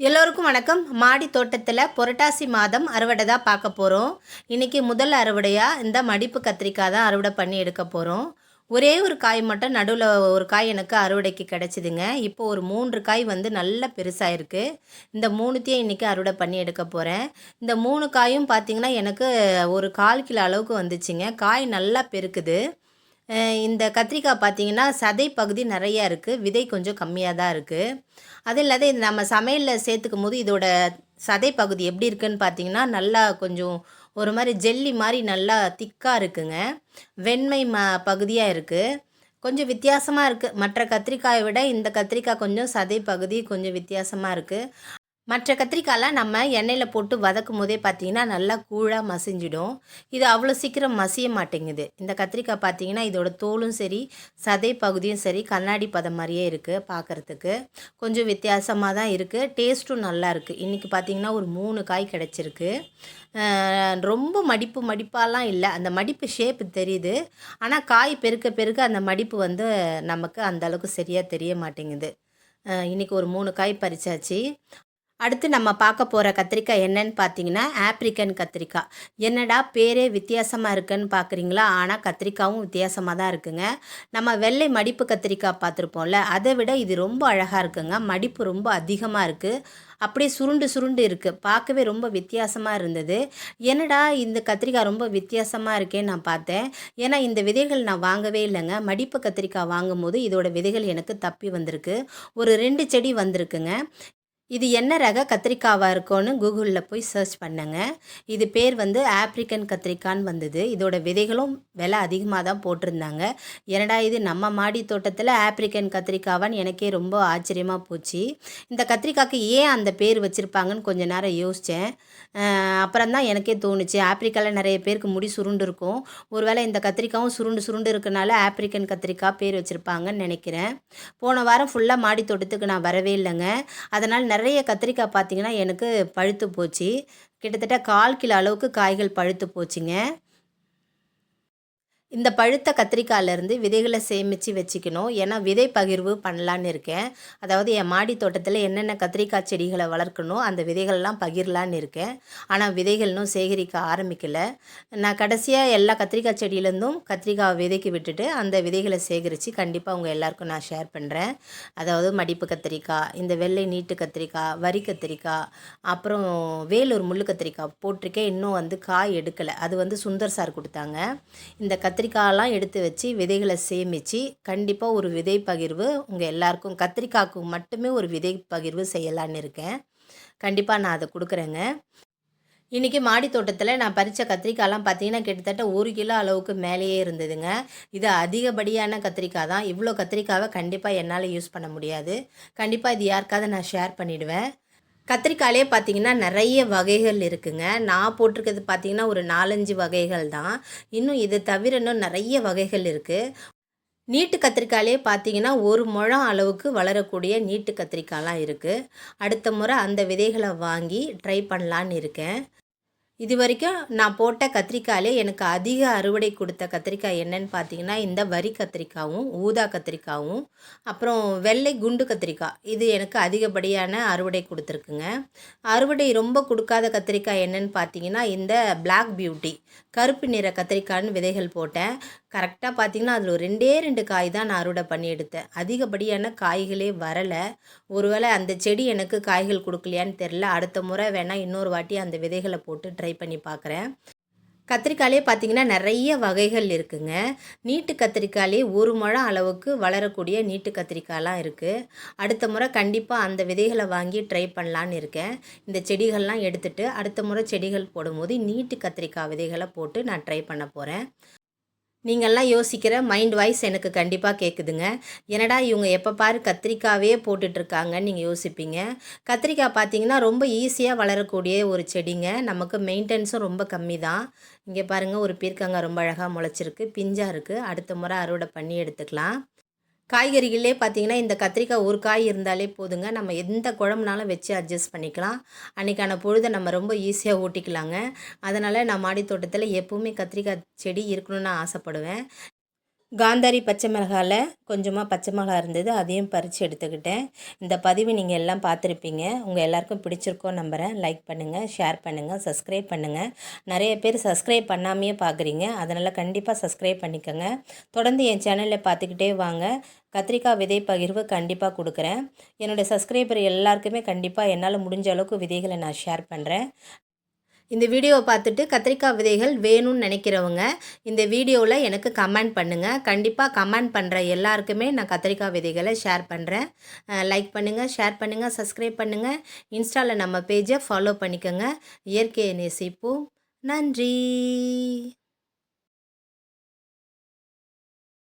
எல்லோருக்கும் வணக்கம். மாடி தோட்டத்தில் புரட்டாசி மாதம் அறுவடை தான் பார்க்க போகிறோம் இன்றைக்கி முதல் அறுவடையாக இந்த மடிப்பு கத்திரிக்காய் தான் அறுவடை பண்ணி எடுக்க போகிறோம் ஒரே ஒரு காய் மட்டும் நடுவில் ஒரு காய் எனக்கு அறுவடைக்கு கிடச்சிதுங்க. இப்போ ஒரு மூன்று காய் வந்து நல்ல பெருசாக இருக்குது இந்த மூணுத்தையும் இன்றைக்கி அறுவடை பண்ணி எடுக்க போகிறேன் இந்த மூணு காயும் பார்த்திங்கன்னா எனக்கு ஒரு கால் கிலோ அளவுக்கு வந்துச்சுங்க. காய் நல்லா பெருக்குது. இந்த கத்திரிக்காய் பார்த்தீங்கன்னா சதை பகுதி நிறையா இருக்குது விதை கொஞ்சம் கம்மியாக தான் இருக்குது அது இல்லாத இது நம்ம சமையலில் சேர்த்துக்கும் போது இதோட சதை பகுதி எப்படி இருக்குன்னு பார்த்தீங்கன்னா நல்லா கொஞ்சம் ஒரு மாதிரி ஜெல்லி மாதிரி நல்லா திக்காக இருக்குங்க. வெண்மை ம பகுதியாக இருக்குது கொஞ்சம் வித்தியாசமாக இருக்குது மற்ற கத்திரிக்காயை விட இந்த கத்திரிக்காய் கொஞ்சம் சதை பகுதி கொஞ்சம் வித்தியாசமாக இருக்குது மற்ற கத்திரிக்காயெலாம் நம்ம எண்ணெயில் போட்டு வதக்கும் போதே பார்த்தீங்கன்னா நல்லா கூழாக மசிஞ்சிடும். இது அவ்வளோ சீக்கிரம் மசிய மாட்டேங்குது. இந்த கத்திரிக்காய் பார்த்தீங்கன்னா இதோட தோலும் சரி சதை பகுதியும் சரி கண்ணாடி பதம் மாதிரியே இருக்குது பார்க்குறதுக்கு கொஞ்சம் வித்தியாசமாக தான் இருக்குது டேஸ்ட்டும் நல்லா இருக்குது இன்றைக்கி பார்த்தீங்கன்னா ஒரு மூணு காய் கிடச்சிருக்கு. ரொம்ப மடிப்பு மடிப்பாலாம் இல்லை. அந்த மடிப்பு ஷேப்பு தெரியுது. ஆனால் காய் பெருக்க பெருக்க அந்த மடிப்பு வந்து நமக்கு அந்த அளவுக்கு சரியாக தெரிய மாட்டேங்குது. இன்றைக்கி இன்னைக்கு ஒரு மூணு காய் பறிச்சாச்சு. அடுத்து நம்ம பார்க்க போகிற கத்திரிக்காய் என்னன்னு பார்த்தீங்கன்னா ஆப்ரிக்கன் கத்திரிக்காய் என்னடா பேரே வித்தியாசமாக இருக்குன்னு பார்க்குறீங்களா? ஆனால் கத்திரிக்காயும் வித்தியாசமாக தான் இருக்குங்க. நம்ம வெள்ளை மடிப்பு கத்திரிக்காய் பார்த்துருப்போம்ல அதை விட இது ரொம்ப அழகாக இருக்குங்க. மடிப்பு ரொம்ப அதிகமாக இருக்குது அப்படியே சுருண்டு சுருண்டு இருக்குது பார்க்கவே ரொம்ப வித்தியாசமாக இருந்தது. என்னடா இந்த கத்திரிக்காய் ரொம்ப வித்தியாசமாக இருக்கேன்னு நான் பார்த்தேன். ஏன்னா இந்த விதைகள் நான் வாங்கவே இல்லைங்க. மடிப்பு கத்திரிக்காய் வாங்கும்போது இதோட விதைகள் எனக்கு தப்பி வந்திருக்கு. ஒரு ரெண்டு செடி வந்திருக்குங்க. இது என்ன ரக கத்திரிக்காவாக இருக்கும்னு கூகுளில் போய் சர்ச் பண்ணேங்க. இது பேர் வந்து ஆப்ரிக்கன் கத்திரிக்கான்னு வந்தது. இதோட விதைகளும் விலை அதிகமாக தான் போட்டிருந்தாங்க. என்னடா இது நம்ம மாடி தோட்டத்தில் ஆப்ரிக்கன் கத்திரிக்காவான்னு எனக்கே ரொம்ப ஆச்சரியமாக போச்சு. இந்த கத்திரிக்காய்க்கு ஏன் அந்த பேர் வச்சுருப்பாங்கன்னு கொஞ்ச நேரம் யோசித்தேன் அப்புறம் தான் எனக்கே தோணுச்சு. ஆப்ரிக்காவில் நிறைய பேருக்கு முடி சுருண்டு இருக்கும். ஒருவேளை இந்த கத்திரிக்காவும் சுருண்டு சுருண்டு இருக்கனால ஆப்ரிக்கன் கத்திரிக்காய் பேர் வச்சுருப்பாங்கன்னு நினைக்கிறேன். போன வாரம் ஃபுல்லாக மாடி தோட்டத்துக்கு நான் வரவே இல்லைங்க. அதனால் நிறைய கத்திரிக்காய் பார்த்தீங்கன்னா எனக்கு பழுத்து போச்சு. கிட்டத்தட்ட கால் கிலோ அளவுக்கு காய்கள் பழுத்து போச்சுங்க. இந்த பழுத்த கத்திரிக்காயிலேருந்து விதைகளை சேமித்து வச்சுக்கணும். ஏன்னா விதை பகிர்வு பண்ணலான்னு இருக்கேன். அதாவது என் மாடி தோட்டத்தில் என்னென்ன கத்திரிக்காய் செடிகளை வளர்க்கணும் அந்த விதைகள்லாம் பகிரலான்னு இருக்கேன். ஆனால் விதைகள் இன்னும் சேகரிக்க ஆரம்பிக்கலை. நான் கடைசியாக எல்லா கத்திரிக்காய் செடியிலேருந்தும் கத்திரிக்காய் விதைக்கு விட்டுட்டு அந்த விதைகளை சேகரித்து கண்டிப்பாக உங்கள் எல்லாருக்கும் நான் ஷேர் பண்ணுறேன் அதாவது மடிப்பு கத்திரிக்காய் இந்த வெள்ளை நீட்டு கத்திரிக்காய் வரி கத்திரிக்காய் அப்புறம் வேலூர் முள்ளு கத்திரிக்காய் போட்டிருக்கேன். இன்னும் வந்து காய் எடுக்கலை. அது வந்து சுந்தர் சார் கொடுத்தாங்க. இந்த கத்திரிக்காயெல்லாம் எடுத்து வச்சு விதைகளை சேமித்து கண்டிப்பாக ஒரு விதை பகிர்வு உங்கள் எல்லாருக்கும் கத்திரிக்காய்க்கு மட்டுமே ஒரு விதை பகிர்வு செய்யலான்னு இருக்கேன். கண்டிப்பாக நான் அதை கொடுக்குறேங்க. இன்றைக்கி மாடி தோட்டத்தில் நான் பறித்த கத்திரிக்காயெல்லாம் பார்த்தீங்கன்னா கிட்டத்தட்ட ஒரு கிலோ அளவுக்கு மேலேயே இருந்ததுங்க. இது அதிகப்படியான கத்திரிக்காய் தான். இவ்வளோ கத்திரிக்காவை கண்டிப்பாக என்னால் யூஸ் பண்ண முடியாது. கண்டிப்பாக இது யாருக்காவது நான் ஷேர் பண்ணிவிடுவேன் கத்திரிக்காயிலே பார்த்திங்கன்னா நிறைய வகைகள் இருக்குங்க. நான் போட்டிருக்கிறது பார்த்திங்கன்னா ஒரு நாலஞ்சு வகைகள் தான். இன்னும் இது தவிர இன்னும் நிறைய வகைகள் இருக்குது நீட்டு கத்திரிக்காயிலே பார்த்தீங்கன்னா ஒரு முழம் அளவுக்கு வளரக்கூடிய நீட்டு கத்திரிக்காயெலாம் இருக்குது அடுத்த முறை அந்த விதைகளை வாங்கி ட்ரை பண்ணலான்னு இருக்கேன். இது வரைக்கும் நான் போட்ட கத்திரிக்காயிலே எனக்கு அதிக அறுவடை கொடுத்த கத்திரிக்காய் என்னன்னு பார்த்தீங்கன்னா இந்த வரி கத்திரிக்காயும் ஊதா கத்திரிக்காயும் அப்புறம் வெள்ளை குண்டு கத்திரிக்காய். இது எனக்கு அதிகப்படியான அறுவடை கொடுத்துருக்குங்க. அறுவடை ரொம்ப கொடுக்காத கத்திரிக்காய் என்னன்னு பார்த்தீங்கன்னா இந்த பிளாக் பியூட்டி கருப்பு நிற கத்திரிக்காய்னு விதைகள் போட்டேன். கரெக்டாக பார்த்தீங்கன்னா அதில் ஒரு ரெண்டே ரெண்டு காய் தான் நான் அறுவடை பண்ணி எடுத்தேன். அதிகப்படியான காய்களே வரலை. ஒருவேளை அந்த செடி எனக்கு காய்கள் கொடுக்கலையான்னு தெரில அடுத்த முறை வேணால் இன்னொரு வாட்டி அந்த விதைகளை போட்டு ட்ரை பண்ணி பார்க்குறேன் கத்திரிக்காயிலே பார்த்தீங்கன்னா நிறைய வகைகள் இருக்குங்க. நீட்டு கத்திரிக்காயிலே ஒரு முழம் அளவுக்கு வளரக்கூடிய நீட்டு கத்திரிக்காயெலாம் இருக்குது அடுத்த முறை கண்டிப்பாக அந்த விதைகளை வாங்கி ட்ரை பண்ணலான்னு இருக்கேன். இந்த செடிகள்லாம் எடுத்துகிட்டு அடுத்த முறை செடிகள் போடும்போது நீட்டு கத்திரிக்காய் விதைகளை போட்டு நான் ட்ரை பண்ண போகிறேன் நீங்கள்லாம் யோசிக்கிற மைண்ட் வாய்ஸ் எனக்கு கண்டிப்பாக கேட்குதுங்க என்னடா இவங்க எப்போ பாரு கத்திரிக்காவே போட்டுட்ருக்காங்கன்னு நீங்கள் யோசிப்பீங்க. கத்திரிக்காய் பார்த்தீங்கன்னா ரொம்ப ஈஸியாக வளரக்கூடிய ஒரு செடிங்க. நமக்கு மெயின்டெனன்ஸும் ரொம்ப கம்மி தான் இங்கே பாருங்கள் ஒரு பீர்க்கங்காய் ரொம்ப அழகாக முளைச்சிருக்கு பிஞ்சாக இருக்குது அடுத்த முறை அறுவடை பண்ணி எடுத்துக்கலாம். காய்கறிகளே பார்த்தீங்கன்னா இந்த கத்திரிக்காய் ஒரு காய் இருந்தாலே போதுங்க. நம்ம எந்த குழம்புனாலும் வச்சு அட்ஜஸ்ட் பண்ணிக்கலாம். அன்றைக்கான பொழுதை நம்ம ரொம்ப ஈஸியாக ஓட்டிக்கலாங்க அதனால் நான் மாடி தோட்டத்தில் எப்போவுமே கத்திரிக்காய் செடி இருக்கணும்னு நான் ஆசைப்படுவேன். காந்தாரி பச்சை மிளகாயில் கொஞ்சமாக பச்சை மிளகா இருந்தது அதையும் பறித்து எடுத்துக்கிட்டேன். இந்த பதிவு நீங்கள் எல்லாம் பார்த்துருப்பீங்க. உங்கள் எல்லாருக்கும் பிடிச்சிருக்கோம் நம்புகிறேன் லைக் பண்ணுங்கள் ஷேர் பண்ணுங்கள் சப்ஸ்கிரைப் பண்ணுங்கள் நிறைய பேர் சப்ஸ்கிரைப் பண்ணாமையே பார்க்குறீங்க. அதனால் கண்டிப்பாக சப்ஸ்கிரைப் பண்ணிக்கோங்க. தொடர்ந்து என் சேனலில் பார்த்துக்கிட்டே வாங்க. கத்திரிக்காய் விதை பகிர்வு கண்டிப்பாக கொடுக்குறேன். என்னுடைய சப்ஸ்கிரைபர் எல்லாருக்குமே கண்டிப்பாக என்னால் முடிஞ்ச அளவுக்கு விதைகளை நான் ஷேர் பண்ணுறேன் இந்த வீடியோவை பார்த்துட்டு கத்திரிக்காய் விதைகள் வேணும்னு நினைக்கிறவங்க இந்த வீடியோவில் எனக்கு கமெண்ட் பண்ணுங்கள் கண்டிப்பாக கமெண்ட் பண்ணுற எல்லாருக்குமே நான் கத்திரிக்காய் விதைகளை ஷேர் பண்ணுறேன் லைக் பண்ணுங்கள் ஷேர் பண்ணுங்கள் சப்ஸ்கிரைப் பண்ணுங்கள் இன்ஸ்டாவில் நம்ம பேஜை ஃபாலோ பண்ணிக்கோங்க. இயற்கையை நேசிப்போம். நன்றி.